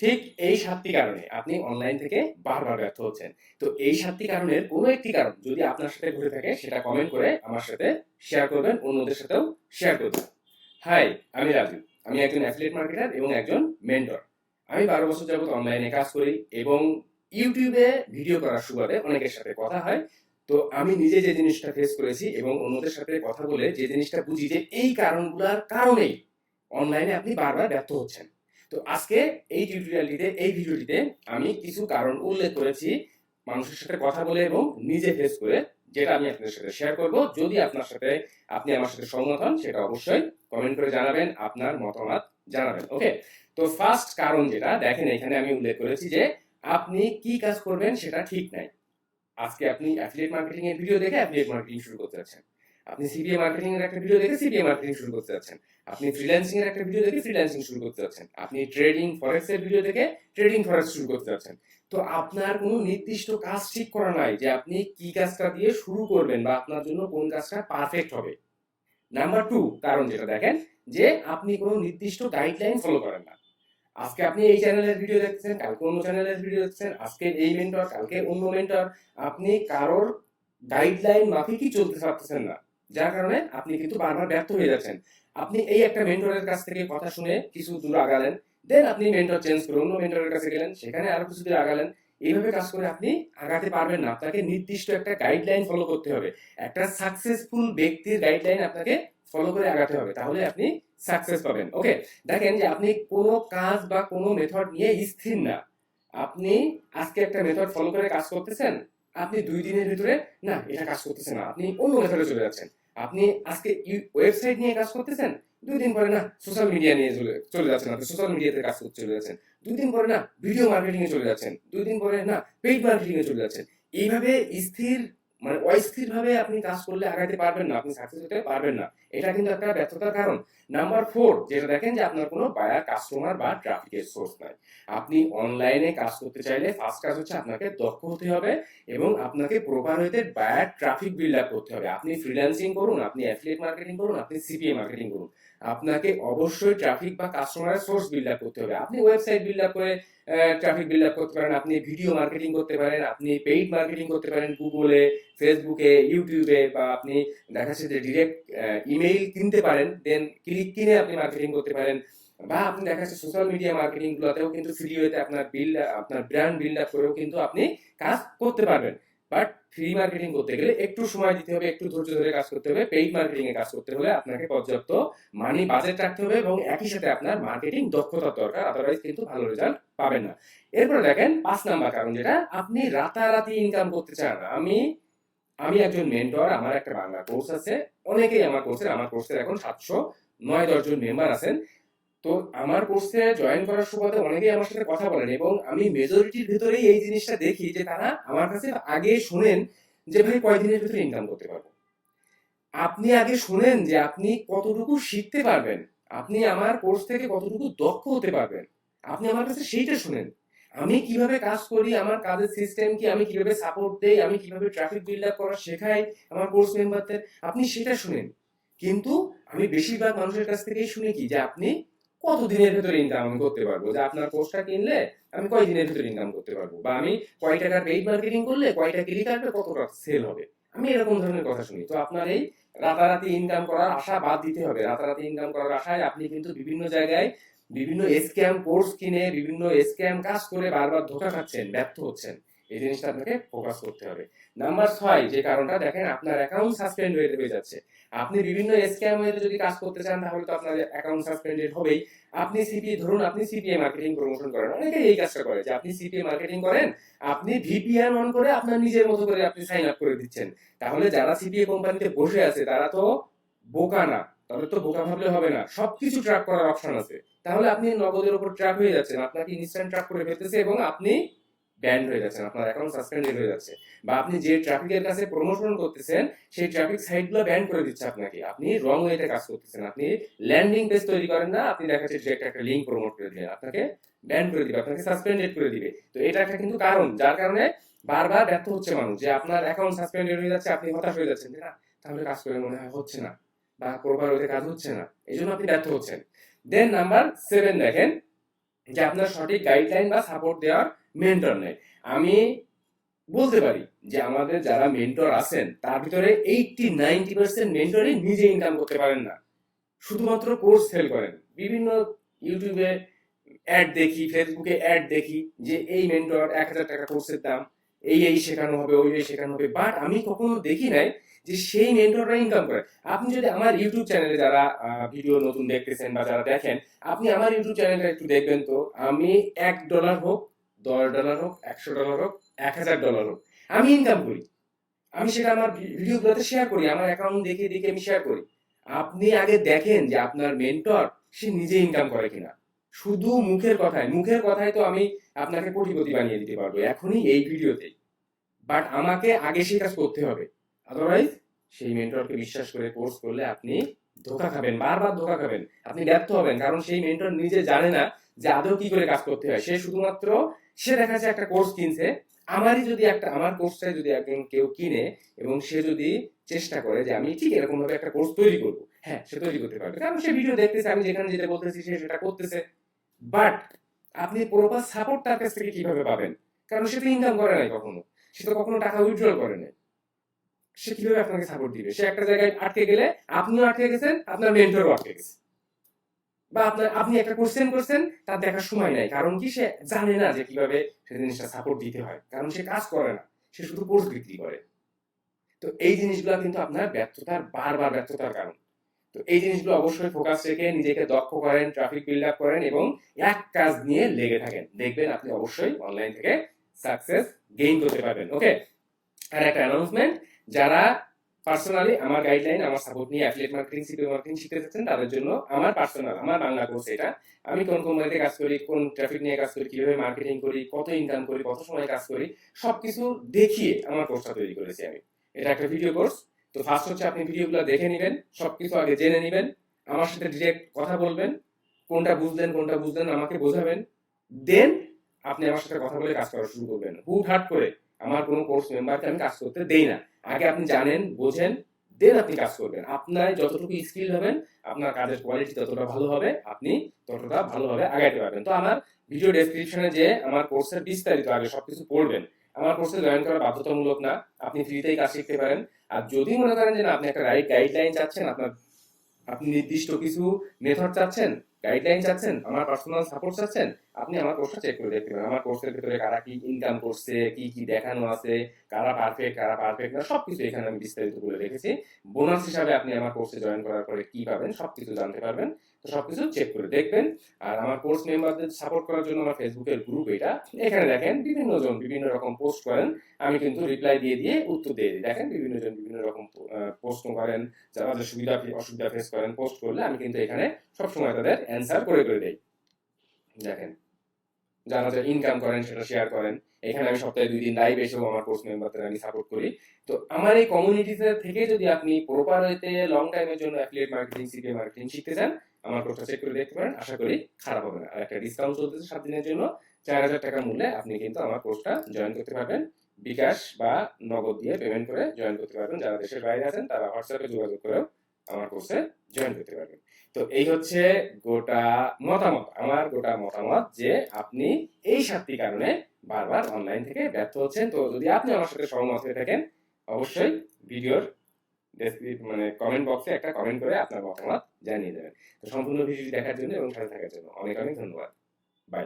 ঠিক এই সাতটি কারণে আপনি অনলাইন থেকে বারবার ব্যর্থ হচ্ছেন। তো এই সাতটি কারণের কোনো একটি কারণ যদি আপনার সাথে ঘুরে থাকে, সেটা কমেন্ট করে আমার সাথে শেয়ার করবেন, অন্যদের সাথেও শেয়ার করবেন। হাই আমি রাজু আমি একজন অ্যাফিলিয়েট মার্কেটার এবং একজন মেন্টর আমি বারো বছর যাবত অনলাইনে কাজ করি এবং ইউটিউবে ভিডিও করার সুবাদে অনেকের সাথে কথা হয়। তো আমি নিজে যে জিনিসটা ফেস করেছি এবং অন্যদের সাথে কথা বলে যে জিনিসটা বুঝি যে এই কারণগুলোর কারণেই অনলাইনে আপনি বারবার ব্যর্থ হচ্ছেন। তো আজকে এই টিউটোরিয়ালটিতে এই ভিডিওটিতে আমি কিছু কারণ উল্লেখ করেছি মানুষের সাথে কথা বলে এবং নিজে ফেস করে, যেটা আমি আপনাদের সাথে শেয়ার করব। যদি আপনার সাথে আপনি আমার সাথে সহমত হন, সেটা অবশ্যই কমেন্ট করে জানাবেন, আপনার মতামত জানাবেন ওকে তো ফার্স্ট কারণ যেটা, দেখেন এখানে আমি উল্লেখ করেছি যে আপনি কি কাজ করবেন সেটা ঠিক নাই। আজকে আপনি অ্যাফিলিয়েট মার্কেটিং এর ভিডিও দেখে অ্যাফিলিয়েট মার্কেটিং শুরু করতে যাচ্ছেন। আপনি সিপিএ মার্কেটিং এর একটা ভিডিও দেখে সিপিএ মার্কেটিং শুরু করতে যাচ্ছেন। আপনি ফ্রিল্যান্সিং এর একটা ভিডিও দেখে ফ্রিল্যান্সিং শুরু করতে যাচ্ছেন। আপনি ট্রেডিং ফরেক্স এর ভিডিও দেখে ট্রেডিং ফরেক্স শুরু করতে যাচ্ছেন। তো আপনার কোনো নির্দিষ্ট কাজ ঠিক করা নাই যে আপনি কি কাজটা দিয়ে শুরু করবেন বা আপনার জন্য কোন কাজটা পারফেক্ট হবে। নাম্বার টু কারণ যেটা দেখেন যে আপনি কোনো নির্দিষ্ট গাইডলাইন ফলো করেন না। আজকে আপনি এই চ্যানেলের ভিডিও দেখছেন কালকে অন্য চ্যানেলের ভিডিও দেখছেন আজকে এই মেন্টর কালকে অন্য মেন্টর আপনি কারোর গাইডলাইন মাফিকই চলতে পারতেছেন না। যার কারণে আপনি কিন্তু বারবার ব্যর্থ হয়ে যাচ্ছেন। আপনি এই একটা মেন্টরের কাছ থেকে কথা শুনে কিছু দূর আগালেন দেন আপনি মেন্টর চেঞ্জ করে অন্য মেন্টরের কাছে গেলেন, সেখানে আরও কিছু দূর আগালেন। এইভাবে কাজ করে আপনি আগাতে পারবেন না। আপনাকে নির্দিষ্ট একটা গাইডলাইন ফলো করতে হবে। একটা সাকসেসফুল ব্যক্তির গাইডলাইন আপনাকে ফলো করে আগাতে হবে। তাহলে আপনি সাকসেস পাবেন। ওকে দেখেন যে আপনি কোনো কাজ বা কোনো মেথড নিয়ে স্থির না। আপনি আজকে একটা মেথড ফলো করে কাজ করতেছেন আপনি দুই দিনের ভিতরে, না, এটা কাজ করতেছে না, আপনি অন্য মেথডে চলে যাচ্ছেন। আপনি আজকে ওয়েবসাইট নিয়ে কাজ করতেছেন, দুই দিন পরে না সোশ্যাল মিডিয়া নিয়ে চলে চলে যাচ্ছেন, আপনি সোশ্যাল মিডিয়াতে কাজ করতে চলে যাচ্ছেন। দুই দিন পরে না ভিডিও মার্কেটিং এ চলে যাচ্ছেন। দুই দিন পরে না পেইড মার্কেটিং এ চলে যাচ্ছেন। এইভাবে স্থির মানে অস্থির ভাবে আপনি কাজ করলে আগাইতে পারবেন না, আপনি সাকসেস হতে পারবেন না। এটা কিন্তু একটা ব্যর্থতার কারণ। নাম্বার ফোর যেটা দেখেন যে আপনার কোনো বায়ার কাস্টমার বা ট্রাফিকের সোর্স নাই। আপনি অনলাইনে কাজ করতে চাইলে ফার্স্ট কাজ হচ্ছে আপনাকে দক্ষ হতে হবে এবং আপনাকে প্রপার হইতে বায়ার ট্রাফিক বিল্ড আপ করতে হবে। আপনি ফ্রিল্যান্সিং করুন, আপনি অ্যাফিলিয়েট মার্কেটিং করুন, আপনি সিপিএ মার্কেটিং করুন। আপনাকে অবশ্যই ট্রাফিক বা কাস্টমারের সোর্স বিল্ড আপ করতে হবে। আপনি ওয়েবসাইট বিল্ড আপ করে ট্রাফিক বিল্ড আপ করতে পারেন, আপনি ভিডিও মার্কেটিং করতে পারেন, আপনি পেইড মার্কেটিং করতে পারেন গুগলে ফেসবুকে ইউটিউবে বা আপনি দেখা যাচ্ছে যে ডিরেক্ট ইমেইল কিনতে পারেন দেন ক্লিক কিনে আপনি মার্কেটিং করতে পারেন বা আপনি দেখা যাচ্ছে সোশ্যাল মিডিয়া মার্কেটিং গুলোতেও কিন্তু ফ্রি হইতে আপনার বিল্ড আপনার ব্র্যান্ড বিল্ড আপ করেও কিন্তু আপনি কাজ করতে পারবেন। বাট ফ্রি মার্কেটিং করতে গেলে একটু সময় দিতে হবে, একটু ধৈর্য ধরে কাজ করতে হবে পেইড মার্কেটিং এ কাজ করতে হলে আপনাকে পর্যাপ্ত মানি বাজেট রাখতে হবে এবং একই সাথে আপনার মার্কেটিং দক্ষতা দরকার আদারওয়াইজ কিন্তু ভালো রেজাল্ট পাবেন না। এরপরে দেখেন পাঁচ নাম্বার কারণ যেটা, আপনি রাতারাতি ইনকাম করতে চান। আমি আমি একজন মেন্টর আমার একটা বাংলা কোর্স আছে, অনেকেই আমার কোর্সের আমার কোর্সের এখন সাতশো নয় দশজন মেম্বার আছেন। তো আমার কোর্সে জয়েন করার সুবাদে অনেকেই আমার সাথে কথা বলেন এবং আমি মেজরিটির ভিতরেই এই জিনিসটা দেখি যে তারা আমার কাছে আগে শোনেন যে ভাই কয়দিনের ভিতরে ইনকাম করতে পারব। আপনি আগে শোনেন যে আপনি কতটুকু শিখতে পারবেন। আপনি আমার কোর্স থেকে কতটুকু দক্ষ হতে পারবেন। আপনি আমার কাছে সেইটা শুনেন। আমি কীভাবে কাজ করি, আমার কাজের সিস্টেম কি, আমি কীভাবে সাপোর্ট দেই, আমি কীভাবে ট্রাফিক বিল্ড আপ করা শেখাই আমার কোর্স মেম্বারদের আপনি সেটা শুনেন। কিন্তু আমি বেশিরভাগ মানুষের কাছ থেকেই শুনি কি, যে আপনি কত দিনের ভেতরে ইনকাম আমি করতে পারব? যে আপনার কোর্সটা কিনলে আমি কয় দিনের ভেতরে ইনকাম করতে পারব? বা আমি কয় টাকার পেইড মার্কেটিং করলে কয়টা ক্লিক আসবে কতটা সেল হবে? আমি এরকম ধরনের কথা শুনি। তো আপনার এই রাতারাতি ইনকাম করার আশা বাদ দিতে হবে। রাতারাতি ইনকাম করার আশায় আপনি কিন্তু বিভিন্ন জায়গায় বিভিন্ন স্ক্যাম কোর্স কিনে, বিভিন্ন স্ক্যাম কাজ করে বারবার ধোকা খাচ্ছেন, ব্যর্থ হচ্ছেন। এই জিনিসটা আপনাকে ফোকাস করতে হবে। নাম্বার ছয় যে কারণটা দেখেন আপনার অ্যাকাউন্ট সাসপেন্ড হয়ে যাচ্ছে। আপনি বিভিন্ন স্ক্যাম হয়ে যদি কাজ করতে চান তাহলে তো আপনার অ্যাকাউন্ট সাসপেন্ডেড হবেই। আপনি সিপিএ ধরুন আপনি সিপিএ মার্কেটিং প্রমোশন করেন। অনেকে এই কাজটা করে যে আপনি সিপিএ মার্কেটিং করেন আপনি ভিপিএন অন করে আপনার নিজের মতো করে আপনি সাইন আপ করে দিচ্ছেন। তাহলে যারা সিপিএ কোম্পানিতে বসে আছে তারা তো বোকা না। তাদের তো বোকা ভাবলে হবে না। সবকিছু ট্র্যাক করার অপশন আছে। তাহলে আপনি নগদের উপর ট্র্যাক হয়ে যাচ্ছেন। আপনাকে ইনস্ট্যান্ট ট্র্যাক করে ফেলতেছে এবং আপনি ব্যান্ড হয়ে যাচ্ছেন আপনার অ্যাকাউন্ট সাসপেন্ডেড হয়ে যাচ্ছে। বা আপনি যে ট্রাফিকের কাছে প্রমোশন করতেছেন, সেই ট্রাফিক সাইটগুলো ব্যান করে দিচ্ছে আপনাকে। আপনি রং ওয়েতে কাজ করতেছেন, আপনি ল্যান্ডিং পেজ তৈরি করেন না, আপনি দেখা যাচ্ছে ডিরেক্ট একটা লিঙ্ক প্রমোট করে দিলেন, আপনাকে ব্যান করে দিবে, আপনাকে সাসপেন্ডেড করে দিবে। তো এটা একটা কিন্তু কারণ, যার কারণে বারবার ব্যর্থ হচ্ছে মানুষ, যে আপনার অ্যাকাউন্ট সাসপেন্ডেড হয়ে যাচ্ছে, আপনি হতাশ হয়ে যাচ্ছেন না, তাহলে কাজ করে মনে হয় হচ্ছে না, বা প্রপার ওয়েতে কাজ হচ্ছে না এই জন্য আপনি ব্যর্থ হচ্ছেন। দেন নাম্বার সেভেন দেখেন, যে আপনার সঠিক গাইডলাইন বা সাপোর্ট দেওয়ার মেন্টর নেই। আমি বলতে পারি যে আমাদের যারা মেন্টর আছেন, তার ভিতরে এইটটি নাইনটি পার্সেন্ট মেন্টরই নিজে ইনকাম করতে পারেন না। শুধুমাত্র কোর্স সেল করেন। বিভিন্ন ইউটিউবে অ্যাড দেখি ফেসবুকে অ্যাড দেখি যে এই মেন্টর এক হাজার টাকা কোর্সের দাম, এই এই শেখানো হবে, ওই এই শেখানো হবে। বাট আমি কখনো দেখি নাই যে সেই মেন্টররা ইনকাম করে। আপনি যদি আমার ইউটিউব চ্যানেলে যারা ভিডিও নতুন দেখতেছেন বা যারা দেখেন, আপনি আমার ইউটিউব চ্যানেলটা একটু দেখবেন তো। আমি এক ডলার হোক দশ ডলার হোক, একশো ডলার হোক, এক হাজার ডলার হোক। আমি ইনকাম করি। আমি সেটা আমার ভিডিওগুলোতে শেয়ার করি, আমার অ্যাকাউন্ট দেখে দেখে আমি শেয়ার করি। আপনি আগে দেখেন যে আপনার মেন্টর সে নিজে ইনকাম করে কিনা। শুধু মুখের কথায় মুখের কথায় তো আমি আপনাকে কোটিপতি বানিয়ে দিতে পারব, এখনই এই ভিডিওতেই বাট আমাকে আগে সেই কাজ করতে হবে। আদারওয়াইজ সেই মেন্টরকে বিশ্বাস করে কোর্স করলে আপনি ধোকা খাবেন, বারবার ধোকা খাবেন। আপনি ব্যর্থ হবেন, কারণ সেই মেন্টর নিজে জানে না যে আদৌ কি করে কাজ করতে হয়? সে শুধুমাত্র, সে দেখা যাচ্ছে একটা কোর্স কিনছে। আমারই যদি একটা, আমার কোর্সটাই যদি একজন কেউ কিনে এবং সে যদি চেষ্টা করে যে আমি ঠিক এরকম ভাবে একটা কোর্স তৈরি করব। হ্যাঁ সে তৈরি করতে পারবে। কারণ সে ভিডিও দেখতেছে, আমি যেখানে যেটা বলতেছি, সে সেটা করতেছে। বাট আপনি প্রপার সাপোর্ট তার কাছ থেকে কীভাবে পাবেন? কারণ সে তো ইনকাম করে নাই কখনো। সে তো কখনো টাকা উইথড্রল করে নাই। সে কীভাবে আপনাকে সাপোর্ট দিবে? সে একটা জায়গায় আটকে গেলে আপনিও আটকে গেছেন, আপনার মেন্টরও আটকে গেছে। বা আপনার, আপনি একটা কোশ্চেন করছেন, তার দেখার সময় নাই। কারণ কি? সে জানে না যে কীভাবে সে জিনিসটা সাপোর্ট দিতে হয়। কারণ সে কাজ করে না। সে শুধু কোর্স বিক্রি করে। তো এই জিনিসগুলো কিন্তু আপনার ব্যর্থতার, বারবার ব্যর্থতার কারণ। তো এই জিনিসগুলো অবশ্যই ফোকাস রেখে নিজেকে দক্ষ করেন ট্রাফিক বিল্ড আপ করেন এবং এক কাজ নিয়ে লেগে থাকেন। দেখবেন আপনি অবশ্যই অনলাইন থেকে সাকসেস গেইন করতে পারবেন। ওকে আর একটা অ্যানাউন্সমেন্ট যারা পার্সোনালি আমার গাইডলাইন আমার সাপোর্ট নিয়ে অ্যাফিলিয়েট মার্কেটিং সিপি মার্কেটিং শিখতে চাচ্ছেন তাদের জন্য আমার পার্সোনাল আমার বাংলা কোর্স এটা। আমি কোন কোম্পানিতে কাজ করি, কোন ট্রাফিক নিয়ে কাজ করি, কীভাবে মার্কেটিং করি, কত ইনকাম করি, কত সময় কাজ করি, সবকিছু দেখিয়ে আমার কোর্সটা তৈরি করেছি আমি। এটা একটা ভিডিও কোর্স তো ফার্স্ট হচ্ছে আপনি ভিডিওগুলো দেখে নেবেন, সবকিছু আগে জেনে নেবেন, আমার সাথে ডিরেক্ট কথা বলবেন, কোনটা বুঝলেন কোনটা বুঝলেন, আমাকে বোঝাবেন, দেন আপনি আমার সাথে কথা বলে কাজ করা শুরু করবেন। হুট হাট করে আমার কোনো কোর্স মেম্বারকে আমি কাজ করতে দেই না। আগে আপনি জানেন, বোঝেন দেন আপনি কাজ করবেন। আপনার যতটুকু স্কিল হবেন, আপনার কাজের কোয়ালিটি ততটা ভালো হবে, আপনি ততটা ভালোভাবে আগাইতে পারবেন। তো আমার ভিডিও ডেসক্রিপশনে যে আমার কোর্সের বিস্তারিত আগে সবকিছু পড়বেন, আমার কোর্সে জয়েন করা বাধ্যতামূলক না, আপনি ফ্রিতেই কাজ শিখতে পারেন। আর যদি মনে করেন যে আপনি একটা রাইট গাইডলাইন চাচ্ছেন, আপনার, আপনি নির্দিষ্ট কিছু মেথড চাচ্ছেন গাইডলাইন চাচ্ছেন? আমার পার্সোনাল সাপোর্ট চাচ্ছেন? আপনি আমার কোর্সটা চেক করে দেখতে পারেন। আমার কোর্সের ভিতরে কারা কি ইনকাম করছে, কি কি দেখানো আছে, কারা পারফেক্ট কারা পারফেক্ট না, সবকিছু এখানে আমি বিস্তারিত বলে রেখেছি। বোনাস হিসাবে আপনি আমার কোর্সে জয়েন করার পরে কি পাবেন, সবকিছু জানতে পারবেন। তো সবকিছু চেক করে দেখবেন। আর আমার কোর্স মেম্বারদের সাপোর্ট করার জন্য আমার ফেসবুকের গ্রুপ এটা। এখানে দেখেন বিভিন্ন জন বিভিন্ন রকম পোস্ট করেন। আমি কিন্তু রিপ্লাই দিয়ে দিয়ে উত্তর দিয়ে দিই। দেখেন বিভিন্ন জন বিভিন্ন রকম পোস্ট করেন, যারা সুবিধা, অসুবিধা ফেস করেন পোস্ট করলে আমি কিন্তু এখানে সবসময় তাদের অ্যান্সার করে করে দেই দেখেন যারা যে ইনকাম করেন, সেটা শেয়ার করেন। এখানে আমি সপ্তাহে দুই দিন লাইভ এসেও আমার কোর্স মেম্বারদের আমি সাপোর্ট করি। তো আমার এই কমিউনিটিতে থেকে যদি আপনি প্রপার হইতে লং টাইমের জন্য অ্যাফিলিয়েট মার্কেটিং সিপিএ মার্কেটিং শিখতে চান, আমার কোর্সটা চেক করে দেখতে পারেন। আশা করি খারাপ হবে না। আর একটা ডিসকাউন্ট চলতেছে সাত দিনের জন্য। চার হাজার টাকার মূল্যে আপনি কিন্তু আমার কোর্সটা জয়েন করতে পারবেন। বিকাশ বা নগদ দিয়ে পেমেন্ট করে জয়েন করতে পারবেন। যারা দেশের বাইরে আছেন, তারা হোয়াটসঅ্যাপে যোগাযোগ করেও আমার কোর্সে জয়েন করতে পারবেন। তো এই হচ্ছে গোটা মতামত, আমার গোটা মতামত যে আপনি এই সাতটি কারণে বারবার অনলাইন থেকে ব্যর্থ হচ্ছেন। তো যদি আপনি আমার সাথে সহমত হয়ে থাকেন, অবশ্যই ভিডিওর মানে কমেন্ট বক্সে একটা কমেন্ট করে আপনার মতামত জানিয়ে দেবেন। তো সম্পূর্ণ ভিডিওটি দেখার জন্য এবং সাথে থাকার জন্য অনেক অনেক ধন্যবাদ। বাই